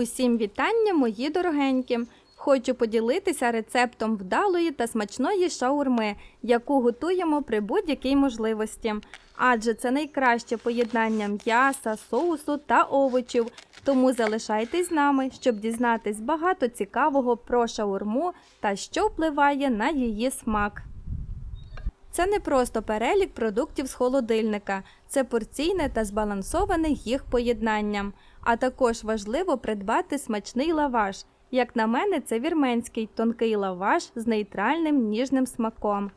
Усім вітання, мої дорогенькі! Хочу поділитися рецептом вдалої та смачної шаурми, яку готуємо при будь-якій можливості. Адже це найкраще поєднання м'яса, соусу та овочів. Тому залишайтесь з нами, щоб дізнатись багато цікавого про шаурму та що впливає на її смак. Це не просто перелік продуктів з холодильника, це порційне та збалансоване їх поєднання. А також важливо придбати смачний лаваш. Як на мене, це вірменський тонкий лаваш з нейтральним ніжним смаком.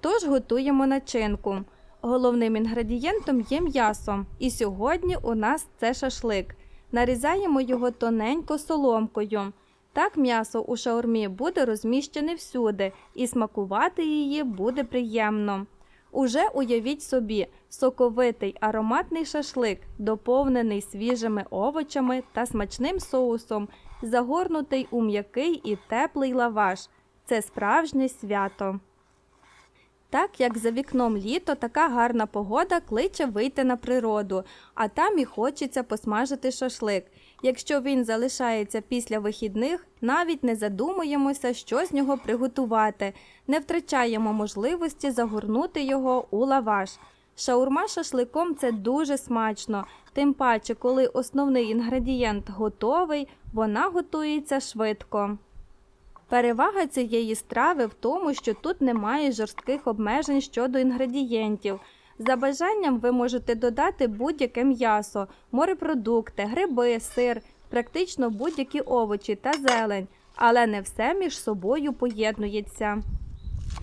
Тож готуємо начинку. Головним інгредієнтом є м'ясо, і сьогодні у нас це шашлик. Нарізаємо його тоненько соломкою. Так м'ясо у шаурмі буде розміщене всюди, і смакувати її буде приємно. Уже уявіть собі соковитий ароматний шашлик, доповнений свіжими овочами та смачним соусом, загорнутий у м'який і теплий лаваш. Це справжнє свято. Так як за вікном літо, така гарна погода кличе вийти на природу, а там і хочеться посмажити шашлик. Якщо він залишається після вихідних, навіть не задумуємося, що з нього приготувати, не втрачаємо можливості загорнути його у лаваш. Шаурма шашликом це дуже смачно, тим паче, коли основний інгредієнт готовий, вона готується швидко. Перевага цієї страви в тому, що тут немає жорстких обмежень щодо інгредієнтів. За бажанням ви можете додати будь-яке м'ясо, морепродукти, гриби, сир, практично будь-які овочі та зелень, але не все між собою поєднується.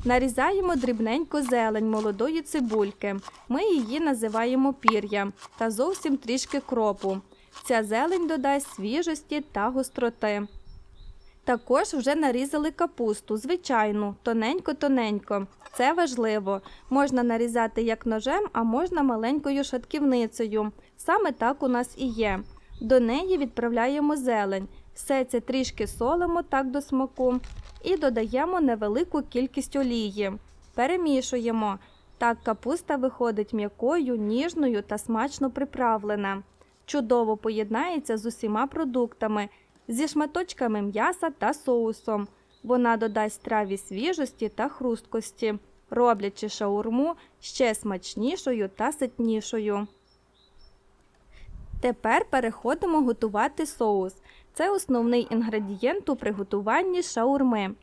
Нарізаємо дрібненько зелень молодої цибульки. Ми її називаємо пір'я та зовсім трішки кропу. Ця зелень додасть свіжості та гостроти. Також вже нарізали капусту, звичайну, тоненько-тоненько. Це важливо. Можна нарізати як ножем, а можна маленькою шатківницею. Саме так у нас і є. До неї відправляємо зелень. Все це трішки солимо так до смаку і додаємо невелику кількість олії. Перемішуємо. Так капуста виходить м'якою, ніжною та смачно приправлена. Чудово поєднається з усіма продуктами зі шматочками м'яса та соусом. Вона додасть страві свіжості та хрусткості, роблячи шаурму ще смачнішою та ситнішою. Тепер переходимо готувати соус. Це основний інгредієнт у приготуванні шаурми.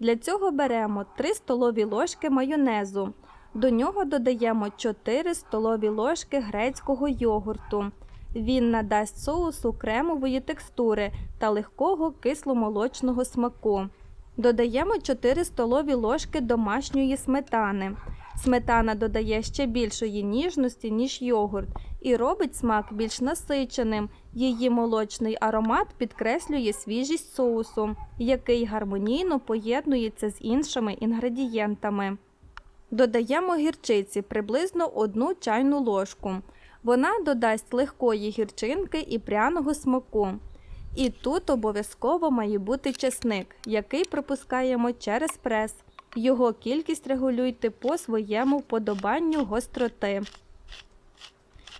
Для цього беремо 3 столові ложки майонезу. До нього додаємо 4 столові ложки грецького йогурту. Він надасть соусу кремової текстури та легкого кисломолочного смаку. Додаємо 4 столові ложки домашньої сметани. Сметана додає ще більшої ніжності, ніж йогурт, і робить смак більш насиченим. Її молочний аромат підкреслює свіжість соусу, який гармонійно поєднується з іншими інгредієнтами. Додаємо гірчиці приблизно 1 чайну ложку. Вона додасть легкої гірчинки і пряного смаку. І тут обов'язково має бути чесник, який пропускаємо через прес. Його кількість регулюйте по своєму вподобанню гостроти.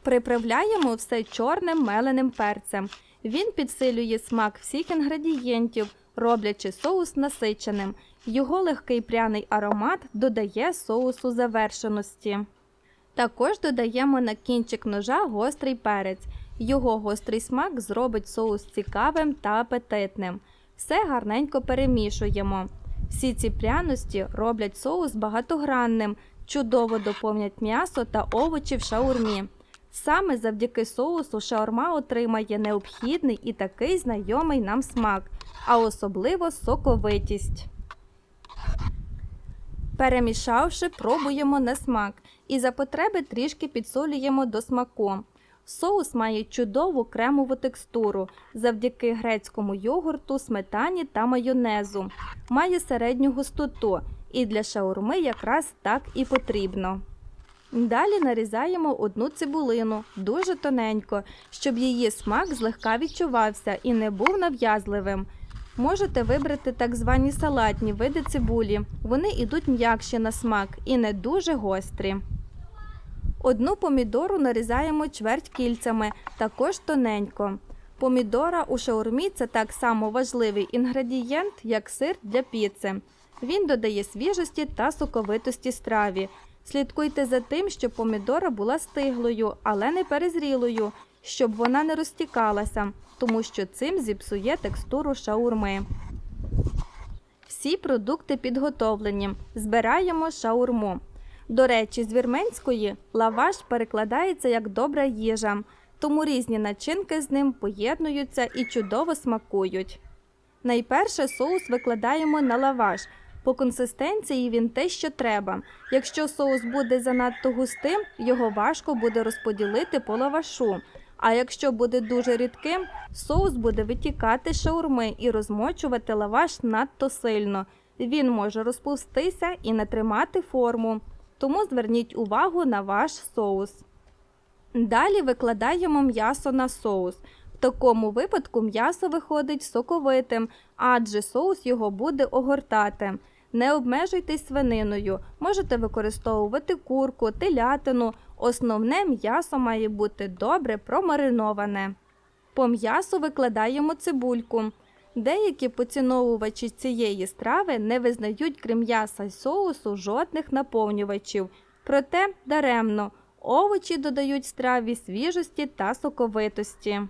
Приправляємо все чорним меленим перцем. Він підсилює смак всіх інгредієнтів, роблячи соус насиченим. Його легкий пряний аромат додає соусу завершеності. Також додаємо на кінчик ножа гострий перець. Його гострий смак зробить соус цікавим та апетитним. Все гарненько перемішуємо. Всі ці пряності роблять соус багатогранним, чудово доповнять м'ясо та овочі в шаурмі. Саме завдяки соусу шаурма отримає необхідний і такий знайомий нам смак, а особливо соковитість. Перемішавши, пробуємо на смак і за потреби трішки підсолюємо до смаку. Соус має чудову кремову текстуру завдяки грецькому йогурту, сметані та майонезу. Має середню густоту і для шаурми якраз так і потрібно. Далі нарізаємо одну цибулину дуже тоненько, щоб її смак злегка відчувався і не був нав'язливим. Можете вибрати так звані салатні види цибулі. Вони йдуть м'якші на смак і не дуже гострі. Одну помідору нарізаємо чверть кільцями, також тоненько. Помідора у шаурмі це так само важливий інгредієнт, як сир для піци. Він додає свіжості та соковитості страві. Слідкуйте за тим, щоб помідора була стиглою, але не перезрілою, щоб вона не розтікалася, тому що цим зіпсує текстуру шаурми. Всі продукти підготовлені. Збираємо шаурму. До речі, з вірменської лаваш перекладається як добра їжа, тому різні начинки з ним поєднуються і чудово смакують. Найперше соус викладаємо на лаваш. По консистенції він те, що треба. Якщо соус буде занадто густим, його важко буде розподілити по лавашу. А якщо буде дуже рідким, соус буде витікати з шаурми і розмочувати лаваш надто сильно. Він може розпустися і не тримати форму. Тому зверніть увагу на ваш соус. Далі викладаємо м'ясо на соус. В такому випадку м'ясо виходить соковитим, адже соус його буде огортати. Не обмежуйтесь свининою, можете використовувати курку, телятину. Основне м'ясо має бути добре промариноване. По м'ясу викладаємо цибульку. Деякі поціновувачі цієї страви не визнають крім м'яса й соусу жодних наповнювачів. Проте даремно овочі додають страві свіжості та соковитості.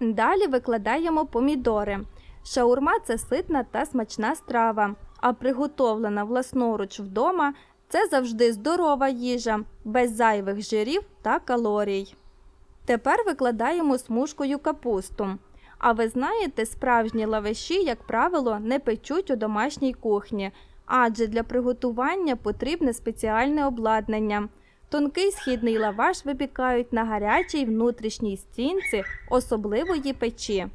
Далі викладаємо помідори. Шаурма це ситна та смачна страва, а приготовлена власноруч вдома це завжди здорова їжа, без зайвих жирів та калорій. Тепер викладаємо смужкою капусту. А ви знаєте, справжні лаваші, як правило, не печуть у домашній кухні, адже для приготування потрібне спеціальне обладнання. Тонкий східний лаваш випікають на гарячій внутрішній стінці особливої печі.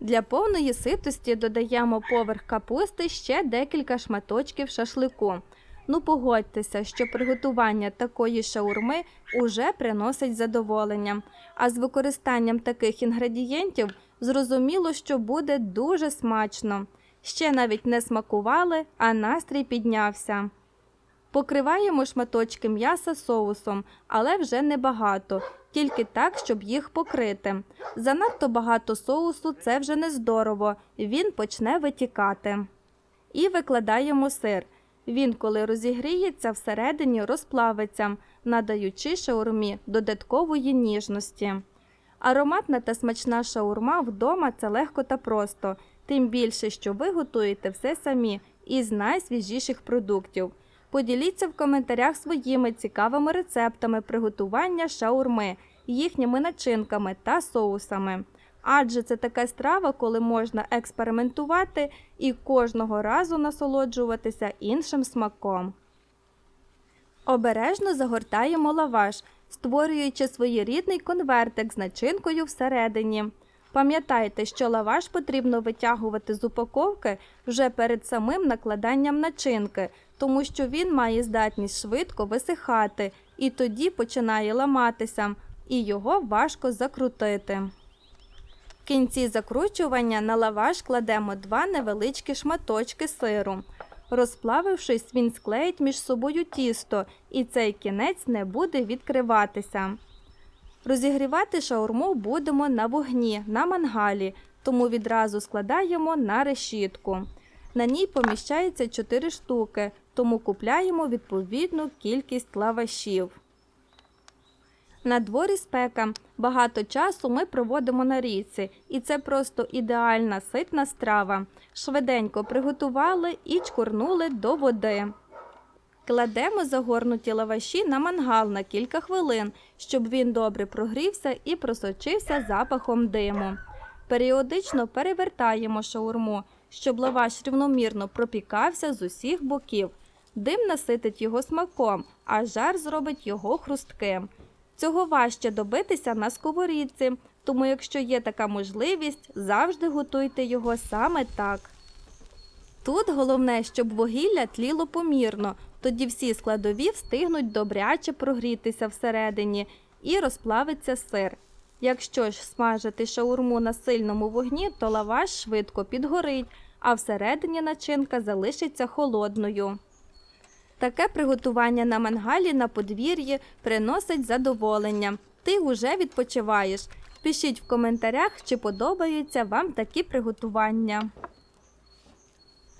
Для повної ситості додаємо поверх капусти ще декілька шматочків шашлику. Ну погодьтеся, що приготування такої шаурми уже приносить задоволення. А з використанням таких інгредієнтів зрозуміло, що буде дуже смачно. Ще навіть не смакували, а настрій піднявся. Покриваємо шматочки м'яса соусом, але вже небагато, тільки так, щоб їх покрити. Занадто багато соусу це вже не здорово, він почне витікати. І викладаємо сир. Він, коли розігріється, всередині розплавиться, надаючи шаурмі додаткової ніжності. Ароматна та смачна шаурма вдома це легко та просто, тим більше, що ви готуєте все самі із найсвіжіших продуктів. Поділіться в коментарях своїми цікавими рецептами приготування шаурми, їхніми начинками та соусами. Адже це така страва, коли можна експериментувати і кожного разу насолоджуватися іншим смаком. Обережно загортаємо лаваш, створюючи своєрідний конвертик з начинкою всередині. Пам'ятайте, що лаваш потрібно витягувати з упаковки вже перед самим накладанням начинки, тому що він має здатність швидко висихати і тоді починає ламатися, і його важко закрутити. Кінці закручування на лаваш кладемо два невеличкі шматочки сиру. Розплавившись, він склеїть між собою тісто, і цей кінець не буде відкриватися. Розігрівати шаурму будемо на вогні, на мангалі, тому відразу складаємо на решітку. На ній поміщається 4 штуки, тому купляємо відповідну кількість лавашів. На дворі спека. Багато часу ми проводимо на річці, і це просто ідеальна ситна страва. Швиденько приготували і чкурнули до води. Кладемо загорнуті лаваші на мангал на кілька хвилин, щоб він добре прогрівся і просочився запахом диму. Періодично перевертаємо шаурму, щоб лаваш рівномірно пропікався з усіх боків. Дим наситить його смаком, а жар зробить його хрустким. Цього важче добитися на сковорідці, тому якщо є така можливість, завжди готуйте його саме так. Тут головне, щоб вугілля тліло помірно, тоді всі складові встигнуть добряче прогрітися всередині і розплавиться сир. Якщо ж смажити шаурму на сильному вогні, то лаваш швидко підгорить, а всередині начинка залишиться холодною. Таке приготування на мангалі на подвір'ї приносить задоволення. Ти уже відпочиваєш. Пишіть в коментарях, чи подобаються вам такі приготування.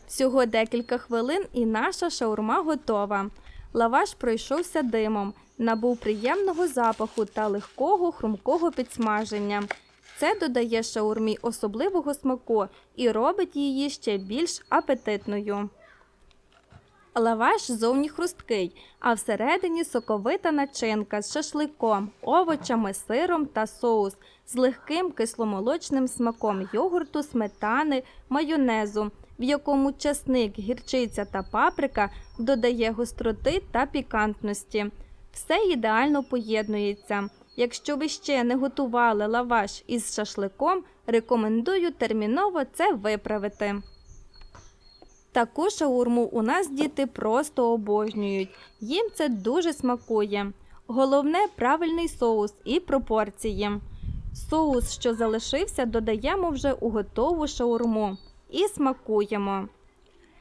Всього декілька хвилин і наша шаурма готова. Лаваш пройшовся димом, набув приємного запаху та легкого хрумкого підсмаження. Це додає шаурмі особливого смаку і робить її ще більш апетитною. Лаваш зовні хрусткий, а всередині соковита начинка з шашликом, овочами, сиром та соус з легким кисломолочним смаком йогурту, сметани, майонезу, в якому часник, гірчиця та паприка додає гостроти та пікантності. Все ідеально поєднується. Якщо ви ще не готували лаваш із шашликом, рекомендую терміново це виправити. Таку шаурму у нас діти просто обожнюють. Їм це дуже смакує. Головне правильний соус і пропорції. Соус, що залишився, додаємо вже у готову шаурму і смакуємо.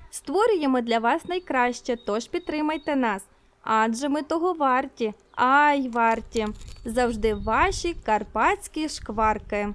Створюємо для вас найкраще, тож підтримайте нас. Адже ми того варті, ай варті. Завжди ваші карпатські шкварки.